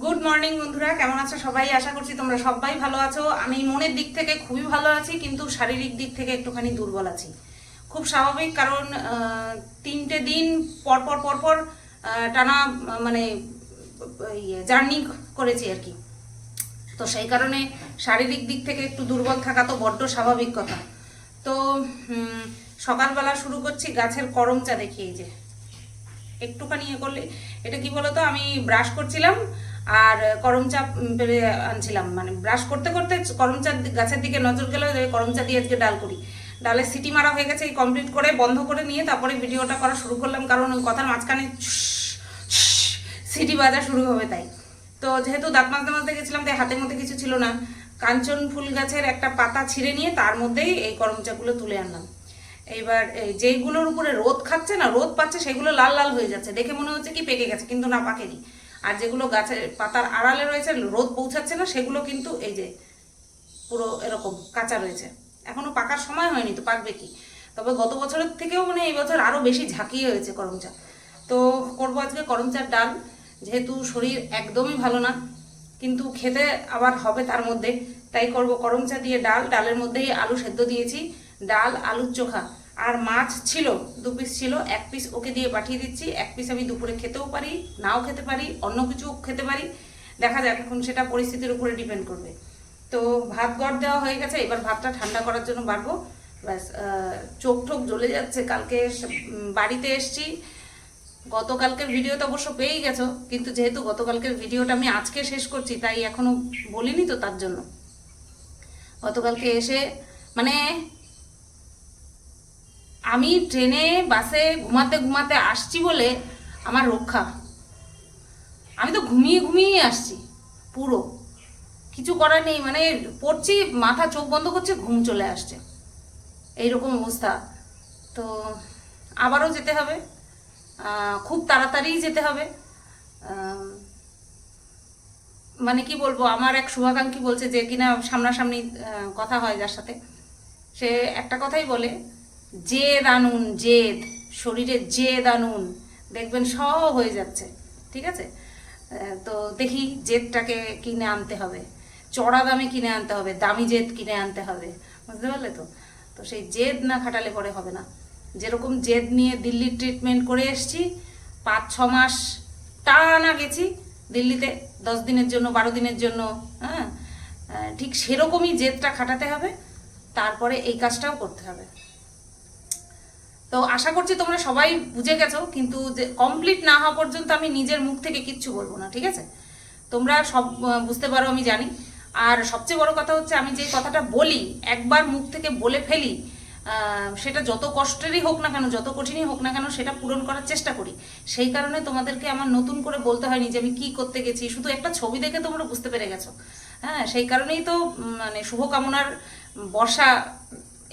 Good morning বন্ধুরা। কেমন আছো সবাই? আশা করছি তোমরা সবাই ভালো আছো। আমি মনের দিক থেকে খুবই ভালো আছি, কিন্তু শারীরিক দিক থেকে একটুখানি দুর্বল আছি। খুব স্বাভাবিক, কারণ তিনটে দিন পর পর পর পর টানা মানে জার্নি করেছি আর কি। তো সেই কারণে শারীরিক দিক থেকে একটু দুর্বল থাকা তো বড্ড স্বাভাবিক কথা। তো সকালবেলা শুরু করছি গাছের করম চা দেখিয়ে যে। একটুখানি ইয়ে করলে, এটা কি বলতো? আমি ব্রাশ করছিলাম আর করম চা পেরে আনছিলাম। মানে ব্রাশ করতে করতে করম চা গাছের দিকে নজর গেল যে করম চা দিয়ে আজকে ডাল করি। ডালে সিটি মারা হয়ে গেছে, এই কমপ্লিট করে বন্ধ করে নিয়ে তারপরে ভিডিওটা করা শুরু করলাম। কারণ ওই কথার মাঝখানে সিটি বাজা শুরু হবে তাই। তো যেহেতু দাঁত মাজতে মাজতে গেছিলাম, তাই হাতের মধ্যে কিছু ছিল না। কাঞ্চন ফুল গাছের একটা পাতা ছিঁড়ে নিয়ে তার মধ্যেই এই করম চাগুলো তুলে আনলাম। এইবার এই যেইগুলোর উপরে রোদ খাচ্ছে না, রোদ পাচ্ছে, সেগুলো লাল লাল হয়ে যাচ্ছে। দেখে মনে হচ্ছে কি পেকে গেছে, কিন্তু না, পাকেনি। আর যেগুলো গাছের পাতার আড়ালে রয়েছে, রোদ পৌঁছাচ্ছে না, সেগুলো কিন্তু এই যে পুরো এরকম কাঁচা রয়েছে। এখনও পাকার সময় হয়নি তো, পাকবে কি? তবে গত বছরের থেকেও মানে এই বছর আরও বেশি ঝাঁকিয়ে হয়েছে করম চা তো করব আজকে করম চার ডাল, যেহেতু শরীর একদমই ভালো না, কিন্তু খেতে আবার হবে তার মধ্যে। তাই করব করম চা দিয়ে ডাল, ডালের মধ্যেই আলু সেদ্ধ দিয়েছি। ডাল, আলুর চোখা। আর মাছ ছিল, দু পিস ছিল, এক পিস ওকে দিয়ে পাঠিয়ে দিচ্ছি, এক পিস আমি দুপুরে খেতেও পারি, নাও খেতে পারি, অন্য কিছু খেতে পারি। দেখা যাক এখন সেটা পরিস্থিতির উপরে ডিপেন্ড করবে। তো ভাত গড় দেওয়া হয়ে গেছে, এবার ভাতটা ঠান্ডা করার জন্য বাড়বো। ব্যাস চোখ টোক জ্বলে যাচ্ছে, কালকে বাড়িতে এসছি। গতকালকের ভিডিও তো অবশ্য পেয়েই গেছো, কিন্তু যেহেতু গতকালকের ভিডিওটা আমি আজকে শেষ করছি, তাই এখনও বলিনি তো তার জন্য। গতকালকে এসে মানে আমি ট্রেনে, বাসে ঘুমাতে ঘুমাতে আসছি বলে আমার রক্ষা। আমি তো ঘুমিয়ে ঘুমিয়ে আসছি, পুরো। কিছু করার নেই মানে পড়ছি, মাথা চোখ বন্ধ করছে, ঘুম চলে আসছে। এইরকম অবস্থা। তো আবারও যেতে হবে। খুব তাড়াতাড়িই যেতে হবে। মানে কি বলব, আমার এক শুভাকাঙ্ক্ষী বলছে যে কিনা সামনাসামনি কথা হয় যার সাথে। সে একটা কথাই বলে জেদ আনুন, জেদ, শরীরে জেদ আনুন, দেখবেন সব হয়ে যাচ্ছে, ঠিক আছে? তো দেখি জেদটাকে কিনে আনতে হবে, চড়া দামে কিনে আনতে হবে, দামি জেদ কিনে আনতে হবে, বুঝতে পারলে তো? তো সেই জেদ না খাটালে পরে হবে না। যেরকম জেদ নিয়ে দিল্লির ট্রিটমেন্ট করে এসছি, পাঁচ, ছ মাস টানা গেছি, দিল্লিতে দশ দিনের জন্য, বারো দিনের জন্য হ্যাঁ? ঠিক সেরকমই জেদটা খাটাতে হবে, তারপরে এই কাজটাও করতে হবে। তো আশা করছি তোমরা সবাই বুঝে গেছো, কিন্তু যে কমপ্লিট না হওয়া পর্যন্ত আমি নিজের মুখ থেকে কিচ্ছু বলব না, ঠিক আছে? তোমরা সব বুঝতে পারো আমি জানি। আর সবচেয়ে বড় কথা হচ্ছে আমি যে কথাটা বলি, একবার মুখ থেকে বলে ফেলি সেটা যত কষ্টেরই হোক না কেন, যত কঠিনই হোক না কেন, সেটা পূরণ করার চেষ্টা করি। সেই কারণে তোমাদেরকে আমার নতুন করে বলতে হয়নি যে আমি কি করতে গেছি, শুধু একটা ছবি দেখে তোমরা বুঝতে পেরে গেছো। হ্যাঁ সেই কারণেই তো মানে শুভকামনার বর্ষা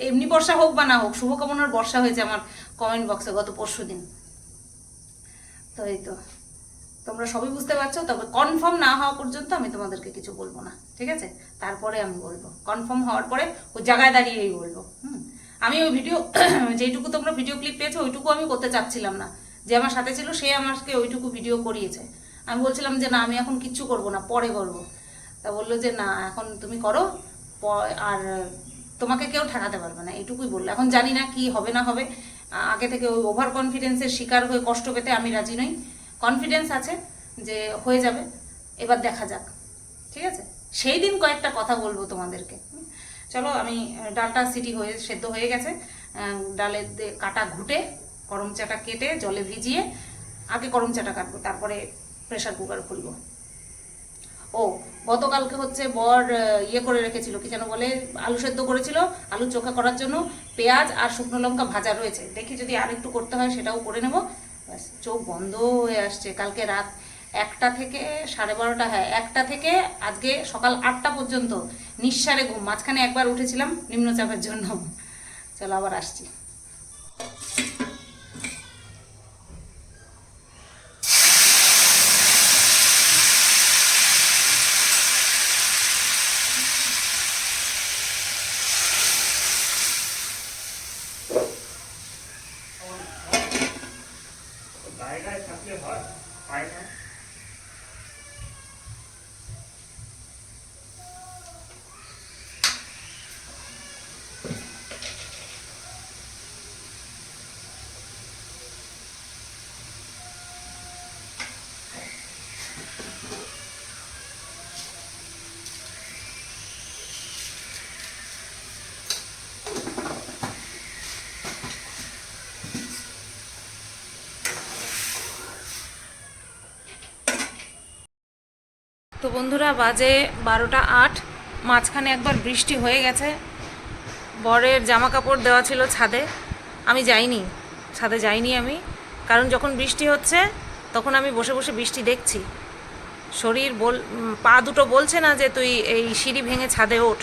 এমনি বর্ষা হোক বা না হোক, শুভকামনার বর্ষা হয়েছে আমার কমেন্ট বক্সে গত পরশু দিন। তো এই তো। তোমরা সবই বুঝতে পারছ, তবে কনফার্ম না হওয়া পর্যন্ত আমি তোমাদেরকে কিছু বলব না, ঠিক আছে? তারপরে আমি বলব। কনফার্ম হওয়ার পরে ওই জায়গায় দাঁড়িয়েই বলব, হুম? আমি ওই ভিডিও যেইটুকু তোমরা ভিডিও ক্লিপ পেয়েছ, ওইটুকু আমি করতে চাচ্ছিলাম না। যে আমার সাথে ছিল, সে আমাকে ওইটুকু ভিডিও করিয়েছে। আমি বলছিলাম যে, না, আমি এখন কিচ্ছু করব না, পরে করব। তা বলল যে, না, এখন তুমি করো আর তোমাকে কেউ ঠেকাতে পারবে না এটুকুই বলল। এখন জানি না কি হবে না হবে। আগে থেকে ওই ওভার কনফিডেন্সের শিকার হয়ে কষ্ট পেতে আমি রাজি নই। কনফিডেন্স আছে যে হয়ে যাবে, এবার দেখা যাক। ঠিক আছে? সেই দিন কয়েকটা কথা বলব তোমাদেরকে। চলো, আমি ডালটা সিটি হয়ে, সেদ্ধ হয়ে গেছে। ডালের কাটা ঘুটে, গরম চাটা কেটে, জলে ভিজিয়ে, আগে গরম চাটা কাটবো, তারপরে প্রেশার কুকার খুলবো। ও, গতকালকে হচ্ছে বর ইয়ে করে রেখেছিল, কি যেন বলে, আলু সেদ্ধ করেছিল, আলু চোখা করার জন্য পেঁয়াজ আর শুকনো লঙ্কা ভাজা রয়েছে। দেখি যদি আর একটু করতে হয়, সেটাও করে নেব। ব্যাস, চোখ বন্ধ হয়ে আসছে। কালকে রাত একটা থেকে সাড়ে বারোটা হ্যাঁ একটা থেকে আজকে সকাল আটটা পর্যন্ত নিঃসারে ঘুম। মাঝখানে একবার উঠেছিলাম নিম্নচাপের জন্য। চলো আবার আসছি জায়গায় থাকলে হয় পায় না তো বন্ধুরা, বাজে বারোটা আট। মাঝখানে একবার বৃষ্টি হয়ে গেছে। বরের জামা কাপড় দেওয়া ছিল ছাদে। আমি যাইনি, ছাদে যাইনি আমি। কারণ যখন বৃষ্টি হচ্ছে, তখন আমি বসে বসে বৃষ্টি দেখছি। শরীর বল পা দুটো বলছে না যে তুই এই সিঁড়ি ভেঙে ছাদে ওঠ।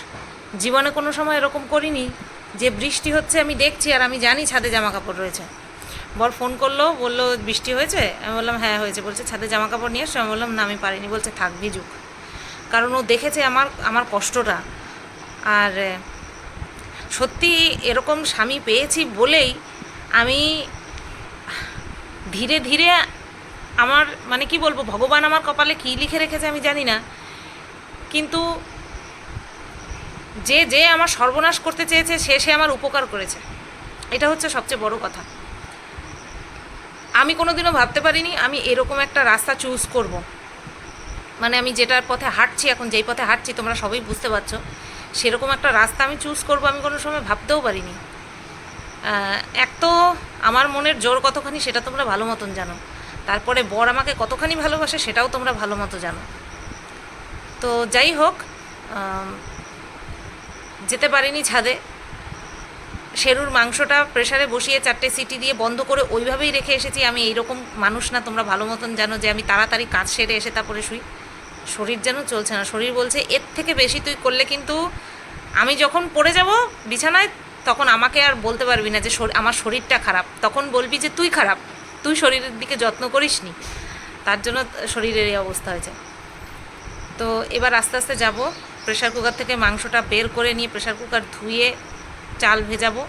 জীবনে কোনো সময় এরকম করিনি যে বৃষ্টি হচ্ছে আমি দেখছি আর আমি জানি ছাদে জামা কাপড় রয়েছে। বর ফোন করল, বলল, বৃষ্টি হয়েছে? আমি বললাম হ্যাঁ হয়েছে। বলছে, ছাদে জামা কাপড় নিয়ে এসো। আমি বললাম, না, আমি পারিনি। বলছে থাক ভিজুক কারণ ও দেখেছে আমার আমার কষ্টটা। আর সত্যি এরকম স্বামী পেয়েছি বলেই আমি ধীরে ধীরে আমার মানে কি বলব, ভগবান আমার কপালে কী লিখে রেখেছে আমি জানি না। কিন্তু যে যে আমার সর্বনাশ করতে চেয়েছে, সে সে আমার উপকার করেছে। এটা হচ্ছে সবচেয়ে বড় কথা। আমি কোনোদিনও ভাবতে পারিনি আমি এরকম একটা রাস্তা চুজ করব। মানে আমি যেটার পথে হাঁটছি, এখন যেই পথে হাঁটছি, তোমরা সবাই বুঝতে পারছ, সেরকম একটা রাস্তা আমি চুজ করব আমি কোনো সময় ভাবতেও পারিনি এক তো আমার মনের জোর কতখানি সেটা তোমরা ভালো মতন জানো, তারপরে বর আমাকে কতখানি ভালোবাসে সেটাও তোমরা ভালো মতো জানো তো যাই হোক যেতে পারিনি ছাদে শেরুর মাংসটা প্রেশারে বসিয়ে চারটে সিটি দিয়ে বন্ধ করে ওইভাবেই রেখে এসেছি আমি, এইরকম মানুষ না, তোমরা ভালো মতন জানো যে আমি তাড়াতাড়ি কাজ সেরে এসে তারপরে শুই। শরীর যেন চলছে না, শরীর বলছে, এর থেকে বেশি তুই করলে কিন্তু আমি যখন পড়ে যাব বিছানায়, তখন আমাকে আর বলতে পারবি না যে আমার শরীরটা খারাপ। তখন বলবি যে তুই খারাপ, তুই শরীরের দিকে যত্ন করিসনি। তার জন্য শরীরের এই অবস্থা হয়েছে। তো এবার আস্তে আস্তে যাব প্রেশার কুকার থেকে মাংসটা বের করে নিয়ে প্রেশার কুকার ধুয়ে চাল ভেজাবো।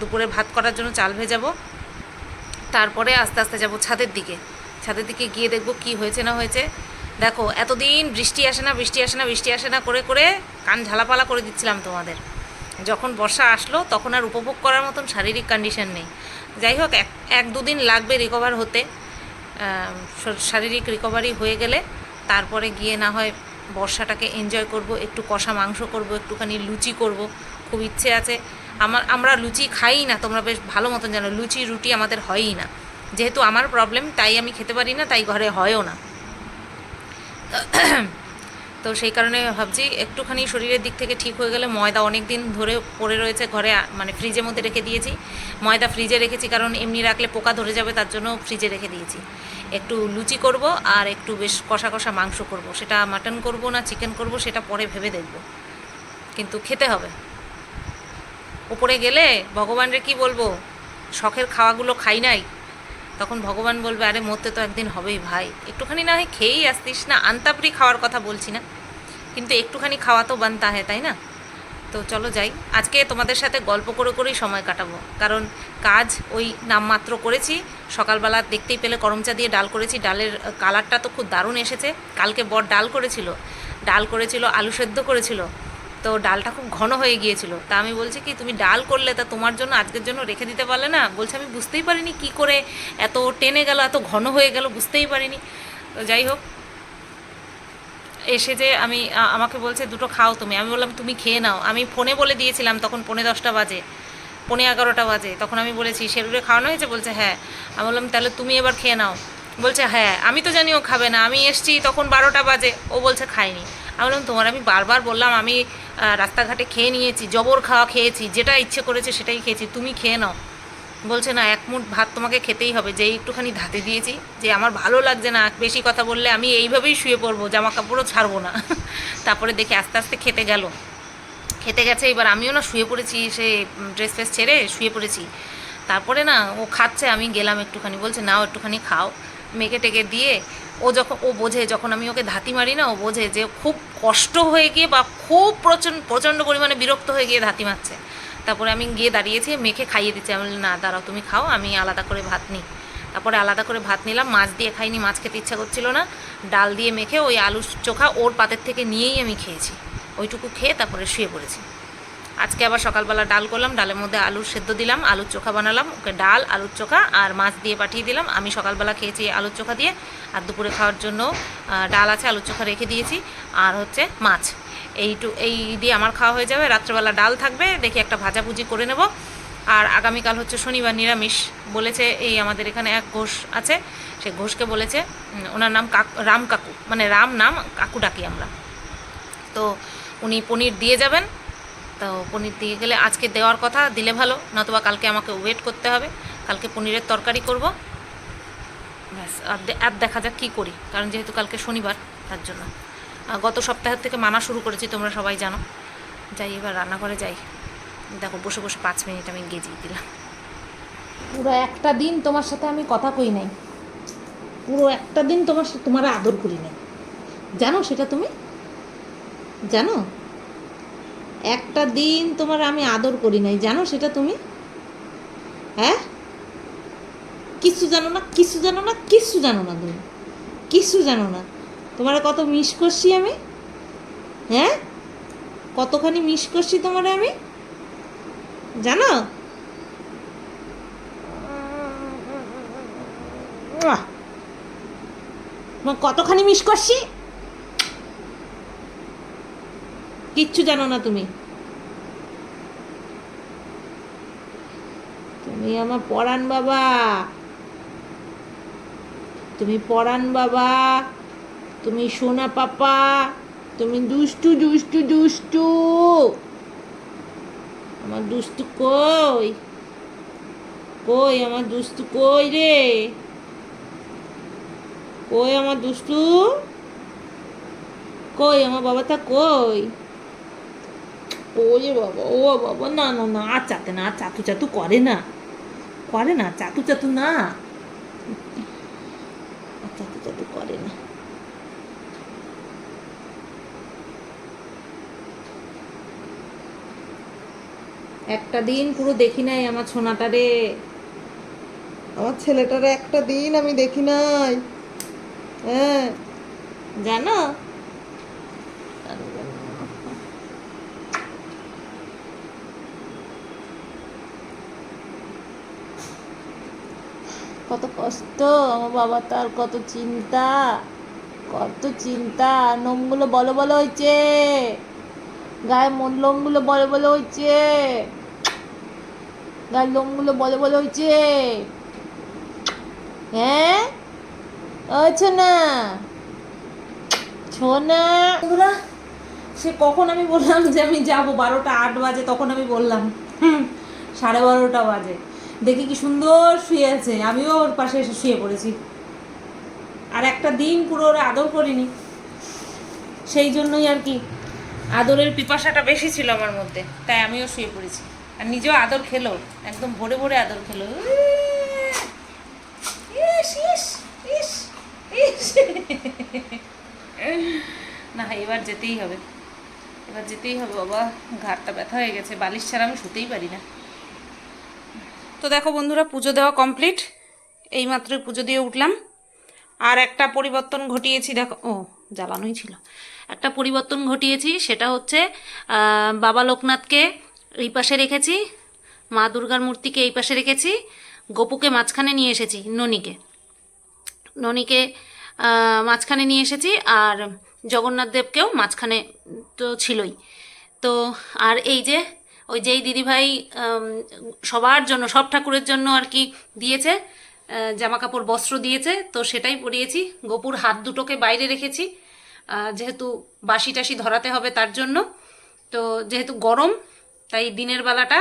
দুপুরে ভাত করার জন্য চাল ভেজাবো। তারপরে আস্তে আস্তে যাব ছাদের দিকে। ছাদের দিকে গিয়ে দেখব কি হয়েছে না হয়েছে। দেখো, এতদিন বৃষ্টি আসে না, বৃষ্টি আসে না, বৃষ্টি আসে না করে করে কান ঝালাপালা করে দিচ্ছিলাম তোমাদের। যখন বর্ষা আসলো তখন আর উপভোগ করার মতন শারীরিক কন্ডিশন নেই। যাই হোক, এক এক দুদিন লাগবে রিকভার হতে। শারীরিক রিকভারি হয়ে গেলে তারপরে গিয়ে না হয় বর্ষাটাকে এনজয় করব, একটু কষা মাংস করব, একটুখানি লুচি করব। খুব ইচ্ছে আছে। আমার, আমরা লুচি খাই না, তোমরা বেশ ভালো মতন জানো, লুচি, রুটি আমাদের হয়ই না। যেহেতু আমার প্রবলেম তাই আমি খেতে পারি না, তাই ঘরে হয়ও না। তো সেই কারণে ভাবছি, একটুখানি শরীরের দিক থেকে ঠিক হয়ে গেলে ময়দা অনেক দিন ধরে পড়ে রয়েছে ঘরে মানে ফ্রিজের মধ্যে রেখে দিয়েছি। ময়দা ফ্রিজে রেখেছি, কারণ এমনি রাখলে পোকা ধরে যাবে, তার জন্য ফ্রিজে রেখে দিয়েছি। একটু লুচি করব আর একটু বেশ কষা কষা মাংস করব। সেটা মাটন করব না চিকেন করব, সেটা পরে ভেবে দেখব। কিন্তু খেতে হবে। উপরে গেলে ভগবানরে কি বলব? শখের খাওয়াগুলো খাই নাই। তখন ভগবান বলবে, আরে মরতে তো একদিন হবেই ভাই। একটুখানি না হয় খেয়েই আসতিস না? আন্তাপড়ি খাওয়ার কথা বলছি না। কিন্তু একটুখানি খাওয়া তো বানতা হয় তাই না? তো চলো যাই। আজকে তোমাদের সাথে গল্প করে করেই সময় কাটাবো। কারণ কাজ ওই নামমাত্র করেছি। সকালবেলা দেখতেই পেলে করমচা দিয়ে ডাল করেছি। ডালের কালারটা তো খুব দারুণ এসেছে। কালকে বর ডাল করেছিল। ডাল করেছিল, আলু সেদ্ধ করেছিল। তো ডালটা খুব ঘন হয়ে গিয়েছিল। তা আমি বলছি কি, তুমি ডাল করলে তা তোমার জন্য আজকের জন্য রেখে দিতে পারলে না? বলছে, আমি বুঝতেই পারিনি কি করে এত টেনে গেল, এত ঘন হয়ে গেল, বুঝতেই পারিনি। তো যাই হোক, এসে যে আমি আমাকে বলছে, দুটো খাও তুমি। আমি বললাম, তুমি খেয়ে নাও। আমি ফোনে বলে দিয়েছিলাম তখন পৌনে দশটা বাজে, পৌনে এগারোটা বাজে। তখন আমি বলেছি শেরুরে খাওয়ানো হয়েছে? বলছে হ্যাঁ। আমি বললাম, তাহলে তুমি এবার খেয়ে নাও। বলছে হ্যাঁ। আমি তো জানি ও খাবে না। আমি এসছি তখন বারোটা বাজে, ও বলছে, খাইনি। আমি বললাম, তোমার আমি বারবার বললাম, আমি রাস্তাঘাটে খেয়ে নিয়েছি, জবর খাওয়া খেয়েছি, যেটা ইচ্ছে করেছে সেটাই খেয়েছি, তুমি খেয়ে নাও। বলছে, না, এক মুঠ ভাত তোমাকে খেতেই হবে। যেই একটুখানি ধাতে দিয়েছি, যে আমার ভালো লাগছে না, বেশি কথা বললে আমি এইভাবেই শুয়ে পড়ব জামা কাপড়ও ছাড়বো না। তারপরে দেখে আস্তে আস্তে খেতে গেল। খেতে গেছে, এবার আমিও না শুয়ে পড়েছি, সে ড্রেস ফ্রেস ছেড়ে শুয়ে পড়েছি। তারপরে না, ও খাচ্ছে, আমি গেলাম একটুখানি। বলছে, নাও, একটুখানি খাও। মেখে টেকে দিয়ে ও যখন, ও বোঝে যখন আমি ওকে ধাতি মারি না, ও বোঝে যে খুব কষ্ট হয়ে গিয়ে বা খুব প্রচণ্ড প্রচণ্ড পরিমাণে বিরক্ত হয়ে গিয়ে ধাতি মারছে। তারপরে আমি গিয়ে দাঁড়িয়েছি, মেখে খাইয়ে দিচ্ছি। আমি না, দাঁড়াও, তুমি খাও, আমি আলাদা করে ভাত নিই। তারপরে আলাদা করে ভাত নিলাম, মাছ দিয়ে খাইনি, মাছ খেতে ইচ্ছা করছিল না। ডাল দিয়ে মেখে ওই আলু চোখা ওর পাতের থেকে নিয়েই আমি খেয়েছি। ওইটুকু খেয়ে তারপরে শুয়ে পড়েছি। আজকে আবার সকালবেলা ডাল করলাম, ডালের মধ্যে আলুর সেদ্ধ দিলাম, আলুর চোখা বানালাম, ওকে ডাল, আলুর চোখা আর মাছ দিয়ে পাঠিয়ে দিলাম। আমি সকালবেলা খেয়েছি আলুর চোখা দিয়ে, আর দুপুরে খাওয়ার জন্য ডাল আছে, আলুর চোখা রেখে দিয়েছি, আর হচ্ছে মাছ। এইটু, এই দিয়ে আমার খাওয়া হয়ে যাবে, রাত্রেবেলা ডাল থাকবে, দেখি একটা ভাজাভুজি করে নেব। আর আগামীকাল হচ্ছে শনিবার নিরামিষ, বলেছে এই আমাদের এখানে এক ঘোষ আছে, সে ঘোষকে বলেছে ওনার নাম কাক, রাম কাকু মানে রাম নাম কাকু ডাকি আমরা। তো উনি পনির দিয়ে যাবেন তো পনির দিয়ে গেলে আজকে দেওয়ার কথা, দিলে ভালো, নতুবা কালকে আমাকে ওয়েট করতে হবে। কালকে পনিরের তরকারি করব। ব্যাস, আর দেখা যাক কী করি, কারণ যেহেতু কালকে শনিবার, তার জন্য। গত সপ্তাহের থেকে মানা শুরু করেছি, তোমরা সবাই জানো। যাই, এবার রান্নাঘরে যাই। দেখো, বসে বসে পাঁচ মিনিট আমি গেজিয়ে দিলাম। পুরো একটা দিন তোমার সাথে আমি কথা কই নাই। পুরো একটা দিন তোমার তোমার আদর করি নাই। জানো সেটা তুমি? জানো? একটা দিন তোমার আমি আদর করি নাই, জানো সেটা তুমি? হ্যাঁ? কিচ্ছু জানো না কিচ্ছু জানো না কিচ্ছু জানো না তুমি। কিচ্ছু জানো না। তোমার কত মিস করছি আমি? হ্যাঁ? কতখানি মিস করছি তোমারে আমি? জানো? কতখানি মিস করছি? কিচ্ছু জানো না তুমি। তুমি আমার পরাণ বাবা। তুমি পরাণ বাবা। তুমি সোনা পাপা। তুমি দুষ্টু দুষ্টু দুষ্টু। আমার দুষ্টু কই? কই আমার দুষ্টু কই রে? কই আমার দুষ্টু? কই আমার বাবাটা কই? ওই বাবা ও বাবা না না না আর চাতে না আর চাতু চাতু করে না। করে না চাতু চাতু না। চাতু চাতু করে না। একটা দিন পুরো দেখি নাই আমার সোনাটা রে। আমার ছেলেটারে একটা দিন আমি দেখি নাই। হ্যাঁ। জানো? কত কষ্ট, আমার বাবা তার কত চিন্তা কত চিন্তা। নোমগুলো বলো বলো হয়েছে গায়ে মন লোমগুলো বলো বলো হয়েছে গায়ের লোমগুলো বলো বলো হয়েছে হ্যাঁ? ছোনা। ছোনা। বন্ধুরা, সে কখন আমি বললাম যে আমি যাব? বারোটা আট বাজে, তখন আমি বললাম সাড়ে বারোটা বাজে। দেখি কি সুন্দর শুয়ে আছে। আমিও ওর পাশে এসে শুয়ে পড়েছি। আর একটা দিন পুরো ওরা আদর করিনি। সেই জন্যই আর কি আদরের পিপাসাটা বেশি ছিল আমার মধ্যে। তাই আমিও শুয়ে পড়েছি। আর নিজেও আদর খেলো। একদম ভরে ভরে আদর খেলো। না, এবার যেতেই হবে। এবার যেতেই হবে। বাবা ঘাটটা ব্যথা হয়ে গেছে। বালিশ ছাড়া আমি শুতেই পারি না। তো দেখো বন্ধুরা, পুজো দেওয়া কমপ্লিট এইমাত্রই পুজো দিয়ে উঠলাম। আর একটা পরিবর্তন ঘটিয়েছি, দেখো, ও, জ্বালানোই ছিল। একটা পরিবর্তন ঘটিয়েছি, সেটা হচ্ছে বাবা লোকনাথকে এই পাশে রেখেছি, মা দুর্গার মূর্তিকে এই পাশে রেখেছি, গোপুকে মাঝখানে নিয়ে এসেছি, ননীকে। ননীকে মাঝখানে নিয়ে এসেছি, আর জগন্নাথ দেবকেও মাঝখানে তো ছিলই। তো, আর এই যে ওই যেই দিদিভাই সবার জন্য, সব ঠাকুরের জন্য আর কি দিয়েছে জামা কাপড় বস্ত্র দিয়েছে, তো সেটাই পরিয়েছি। গোপুর হাত দুটোকে বাইরে রেখেছি যেহেতু বাসি টাসি ধরাতে হবে তার জন্য। তো যেহেতু গরম, তাই দিনের বেলাটা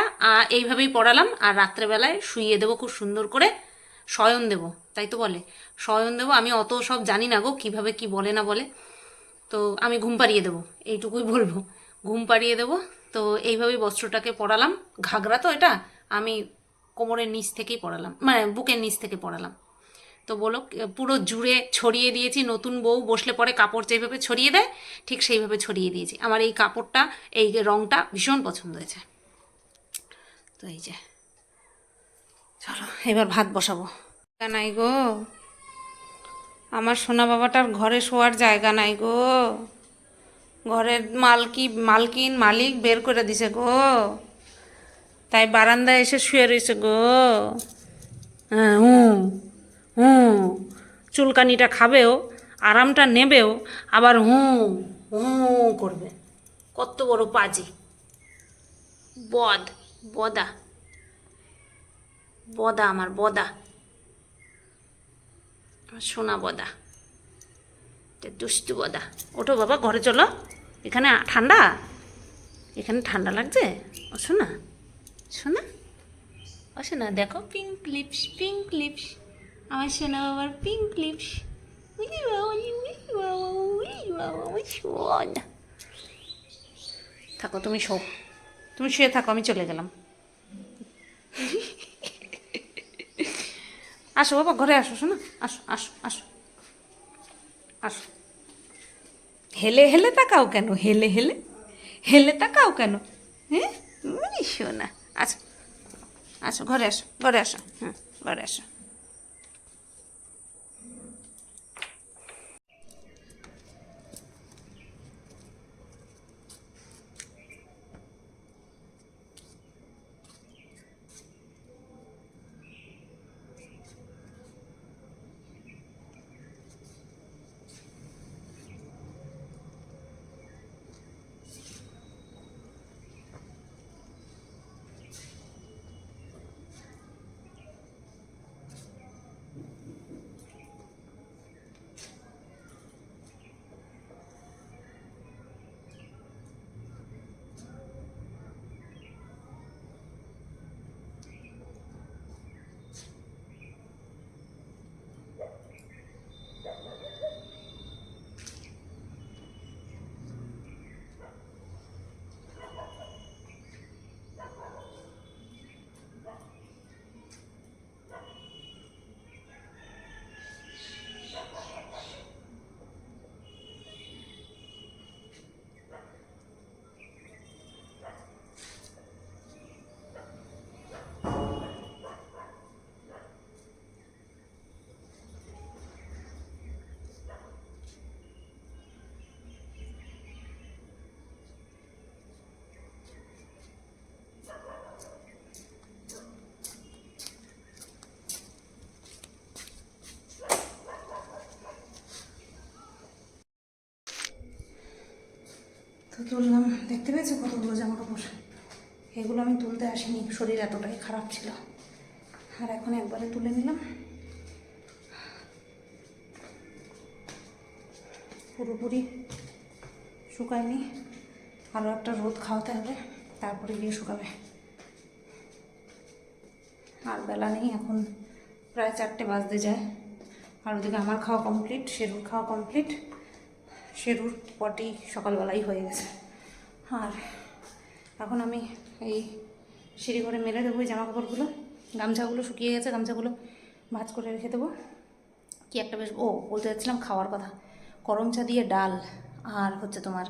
এইভাবেই পড়ালাম, আর রাত্রেবেলায় শুইয়ে দেবো খুব সুন্দর করে, শয়ন দেবো, তাই তো বলে। শয়ন দেবো, আমি অত সব জানি না গো, কীভাবে কি বলে না বলে। তো আমি ঘুম পাড়িয়ে দেবো, এইটুকুই বলব। ঘুম পাড়িয়ে দেবো তো এইভাবেই বস্ত্রটাকে পরালাম। ঘাগরা তো এটা, আমি কোমরের নিচ থেকেই পরালাম মানে বুকের নিচ থেকে পরালাম। তো বলো, পুরো জুড়ে ছড়িয়ে দিয়েছি, নতুন বউ বসলে পরে কাপড় যেভাবে ছড়িয়ে দেয়, ঠিক সেইভাবে ছড়িয়ে দিয়েছি। আমার এই কাপড়টা, এই রঙটা ভীষণ পছন্দ হয়েছে। তো এই যে, চলো, এবার ভাত বসাবো। নাই গো। আমার সোনা বাবাটার ঘরে শোয়ার জায়গা নাই গো। ঘরের মালকি, মালকিন মালিক বের করে দিছে গো। তাই বারান্দায় এসে শুয়ে রয়েছে গো। হ্যাঁ হুঁ হুঁ চুলকানিটা খাবেও, আরামটা নেবেও, আবার হুঁ হুঁ করবে। কত বড় পাজি। বদ, বদা। বদা আমার, বদা। সোনা বদা। দুষ্টু বদা। ওঠো বাবা, ঘরে চলো। এখানে ঠান্ডা? এখানে ঠান্ডা লাগছে? ও, শোনা। শোনা। ও, শোনা, দেখো পিঙ্ক লিপস পিঙ্ক লিপস আমার সোনা বাবার পিঙ্ক লিপস থাকো, তুমি শো। তুমি শুয়ে থাকো, আমি চলে গেলাম। আসো, বাবা, ঘরে আসো, শোনো। আসো আসো আসো। আসো। হেলে হেলে তাকাও কেন? হেলে হেলে? হেলে তাকাও কেন? হ্যাঁ? শোনা। আচ্ছা। আচ্ছা ঘরে আসো ঘরে আসো। হুম ঘরে আসো। তো তুললাম। দেখতে পেয়েছ কতগুলো জামা কাপড় এগুলো আমি তুলতে আসিনি। শরীর এতটাই খারাপ ছিল। আর এখন একবারে তুলে নিলাম। পুরোপুরি শুকায়নি। আরও একটা রোদ খাওয়াতে হবে, তারপরে গিয়ে শুকাবে। আর বেলা নেই, এখন প্রায় চারটে বাজতে যায়। আর ওদিকে আমার খাওয়া কমপ্লিট শেরুর খাওয়া কমপ্লিট শেরুর পটি সকালবেলাই হয়ে গেছে। আর এখন আমি এই সিঁড়ি ঘরে মেলে দেবো জামা কাপড়গুলো গামছাগুলো শুকিয়ে গেছে, গামছাগুলো ভাজ করে রেখে দেবো। কি একটা বেশ, ও বলতে যাচ্ছিলাম খাওয়ার কথা। করম চা দিয়ে ডাল আর হচ্ছে তোমার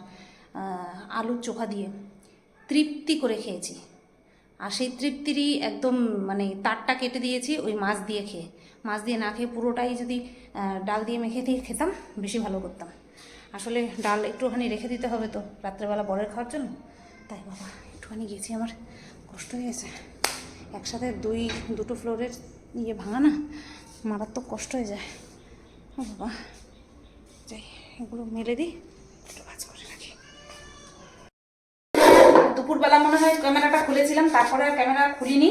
আলুর চোখা দিয়ে তৃপ্তি করে খেয়েছি। আর সেই তৃপ্তিরই একদম মানে তারটা কেটে দিয়েছি ওই মাছ দিয়ে খেয়ে। মাছ দিয়ে না খেয়ে পুরোটাই যদি ডাল দিয়ে মেখে দিয়ে খেতাম, বেশি ভালো করতাম। আসলে ডাল একটুখানি রেখে দিতে হবে তো রাত্রেবেলা বরের খাওয়ার জন্য। তাই বাবা, একটুখানি গেছি আমার। কষ্ট হয়ে গেছে। একসাথে দুই, দুটো ফ্লোরের ইয়ে ভাঙা না, মারাত্মক কষ্ট হয়ে যায়। ও বাবা, যাই, এগুলো মেলে দিই, একটু কাজ করে রাখি। দুপুরবেলা মনে হয় ক্যামেরাটা খুলেছিলাম, তারপরে আর ক্যামেরা খুলিনি।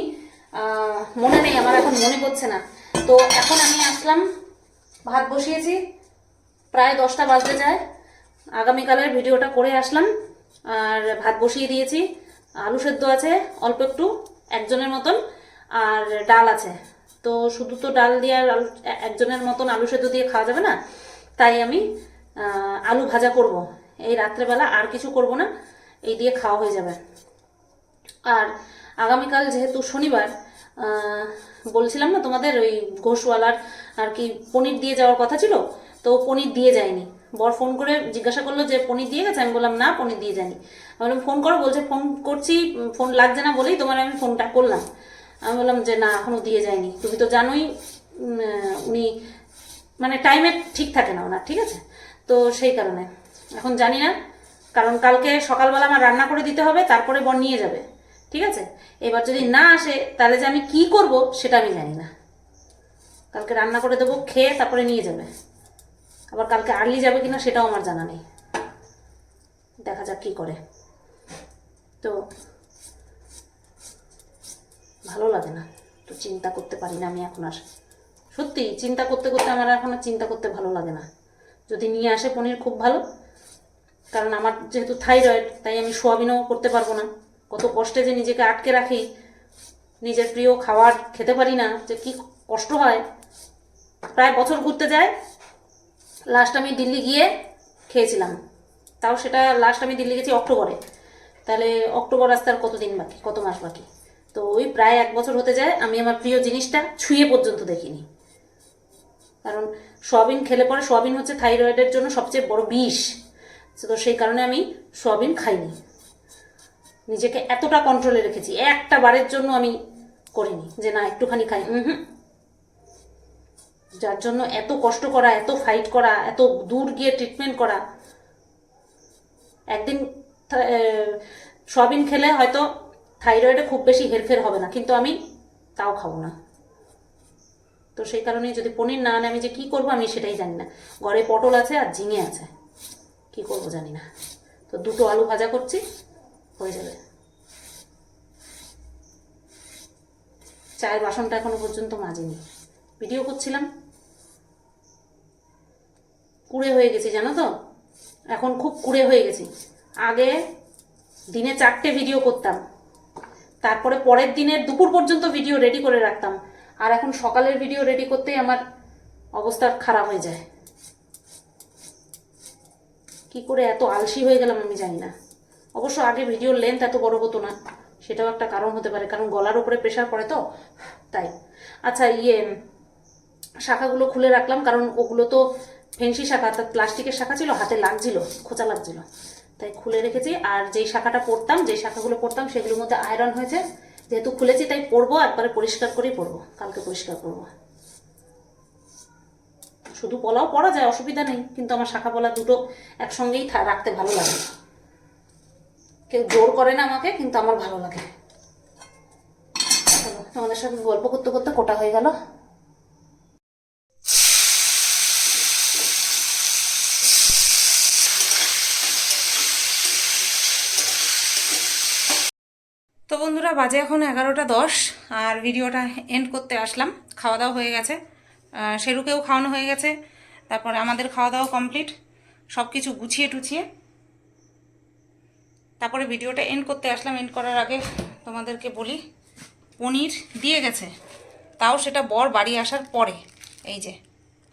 মনে নেই, আমার এখন মনে পড়ছে না। তো এখন আমি আসলাম, ভাত বসিয়েছি প্রায় দশটা বাজতে যায়। আগামীকালের ভিডিওটা করে আসলাম। আর ভাত বসিয়ে দিয়েছি। আলু সেদ্ধ আছে, অল্প একটু, একজনের মতন, আর ডাল আছে। তো শুধু তো ডাল দিয়ে আর আলু, একজনের মতন আলু সেদ্ধ দিয়ে খাওয়া যাবে না, তাই আমি আলু ভাজা করব। এই রাত্রেবেলা আর কিছু করব না, এই দিয়ে খাওয়া হয়ে যাবে। আর আগামীকাল যেহেতু শনিবার বলছিলাম না তোমাদের ওই ঘোষওয়ালার আর কি পনির দিয়ে যাওয়ার কথা ছিল তো পনির দিয়ে যায়নি। বর ফোন করে জিজ্ঞাসা করল যে, পনির দিয়ে গেছে? আমি বললাম, না, পনির দিয়ে যায়নি। আমি বললাম, ফোন করো? বলছে, ফোন করছি ফোন লাগছে না বলেই তোমার আমি ফোনটা করলাম। আমি বললাম যে, না এখনও দিয়ে যায়নি। তুমি তো জানোই উনি মানে টাইমে ঠিক থাকে না ওনার, ঠিক আছে? তো সেই কারণে। এখন জানি না, কারণ কালকে সকালবেলা আমার রান্না করে দিতে হবে, তারপরে বর নিয়ে যাবে, ঠিক আছে? এবার যদি না আসে, তাহলে যে আমি কি করব, সেটা আমি জানি না। কালকে রান্না করে দেবো, খেয়ে তারপরে নিয়ে যাবে। আবার কালকে আর্লি যাবে কিনা সেটাও আমার জানা নেই। দেখা যাক কি করে। তো ভালো লাগে না। তো চিন্তা করতে পারি না আমি এখন আর। সত্যি, চিন্তা করতে করতে আমার এখন আর চিন্তা করতে ভালো লাগে না। যদি নিয়ে আসে পনির খুব ভালো। কারণ আমার যেহেতু থাইরয়েড, তাই আমি সোয়াবিনও করতে পারব না। কত কষ্টে যে নিজেকে আটকে রাখি। নিজের প্রিয় খাবার খেতে পারি না যে কি কষ্ট হয়। প্রায় বছর ঘুরতে যায়। লাস্ট আমি দিল্লি গিয়ে খেয়েছিলাম। তাও সেটা লাস্ট আমি দিল্লি গেছি অক্টোবরে। তাহলে অক্টোবর আসতে আর কতদিন বাকি? কত মাস বাকি? তো ওই প্রায় এক বছর হতে যায়, আমি আমার প্রিয় জিনিসটা ছুঁয়ে পর্যন্ত দেখিনি। কারণ সোয়াবিন খেলে পরে সোয়াবিন হচ্ছে থাইরয়েডের জন্য সবচেয়ে বড় বিষ। তো সেই কারণে আমি সোয়াবিন খাইনি। নিজেকে এতটা কন্ট্রোলে রেখেছি। একটা বারের জন্য আমি করিনি যে না, একটুখানি খাই। হুম। যার জন্য এত কষ্ট করা, এত ফাইট করা, এত দূর গিয়ে ট্রিটমেন্ট করা। একদিন সয়াবিন খেলে হয়তো থাইরয়েডে খুব বেশি হেরফের হবে না, কিন্তু আমি তাও খাব না। তো সেই কারণে যদি পনির না আমি যে কি করব আমি সেটাই জানি না। ঘরে পটল আছে আর ঝিঙে আছে। কি করব জানি না। তো দুটো আলু ভাজা করছি, হয়ে যাবে। চায়ের বাসনটা এখনও পর্যন্ত মাজিনি। ভিডিও করছিলাম। কুড়ে হয়ে গেছি, জানো তো? এখন খুব কুড়ে হয়ে গেছি। আগে দিনে চারটে ভিডিও করতাম। তারপরে পরের দিনের দুপুর পর্যন্ত ভিডিও রেডি করে রাখতাম। আর এখন সকালের ভিডিও রেডি করতেই আমার অবস্থা খারাপ হয়ে যায়। কি করে এত আলসি হয়ে গেলাম আমি জানি না। অবশ্য আগে ভিডিওর লেন্থ এত বড় হতো না, সেটাও একটা কারণ হতে পারে। কারণ গলার উপরে প্রেশার পড়ে তো, তাই। আচ্ছা ইয়ে শাখাগুলো খুলে রাখলাম। কারণ ওগুলো তো ফেন্সি শাখা অর্থাৎ প্লাস্টিকের শাখা ছিল হাতে লাগছিল খোঁচা লাগছিল। তাই খুলে রেখেছি আর যেই শাখাটা পড়তাম যেই শাখাগুলো পড়তাম সেগুলোর মধ্যে আয়রন হয়েছে। যেহেতু খুলেছি তাই পরবো একবারে পরিষ্কার করেই পরবো কালকে পরিষ্কার করব। শুধু পলাও পরা যায় অসুবিধা নেই কিন্তু আমার শাখা পলা দুটো একসঙ্গেই রাখতে ভালো লাগে। কেউ জোর করে না আমাকে কিন্তু আমার ভালো লাগে। চলো, তোমাদের সঙ্গে গল্প করতে করতে কোটা হয়ে গেল তো বন্ধুরা বাজে এখন এগারোটা দশ, আর ভিডিওটা এন্ড করতে আসলাম। খাওয়া দাওয়া হয়ে গেছে। সেরুকেও খাওয়ানো হয়ে গেছে। তারপরে আমাদের খাওয়া দাওয়া কমপ্লিট সব কিছু গুছিয়ে টুছিয়ে। তারপরে ভিডিওটা এন্ড করতে আসলাম। এন্ড করার আগে তোমাদেরকে বলি, পনির দিয়ে গেছে। তাও সেটা বর বাড়ি আসার পরে। এই যে,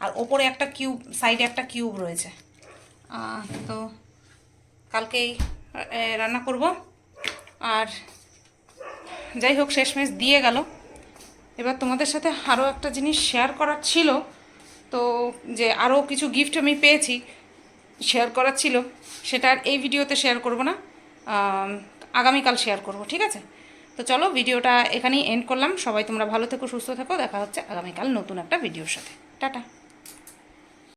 আর ওপরে একটা কিউব সাইডে একটা কিউব রয়েছে। তো কালকেই রান্না করব। আর যাই হোক, শেষমেশ দিয়ে গেল। এবার তোমাদের সাথে আরও একটা জিনিস শেয়ার করার ছিল। তো যে আরও কিছু গিফট আমি পেয়েছি শেয়ার করার ছিল, সেটা আর এই ভিডিওতে শেয়ার করব না। আগামীকাল শেয়ার করব, ঠিক আছে? তো চলো ভিডিওটা এখানেই এন্ড করলাম। সবাই তোমরা ভালো থেকো, সুস্থ থেকো। দেখা হচ্ছে আগামীকাল নতুন একটা ভিডিওর সাথে। টাটা।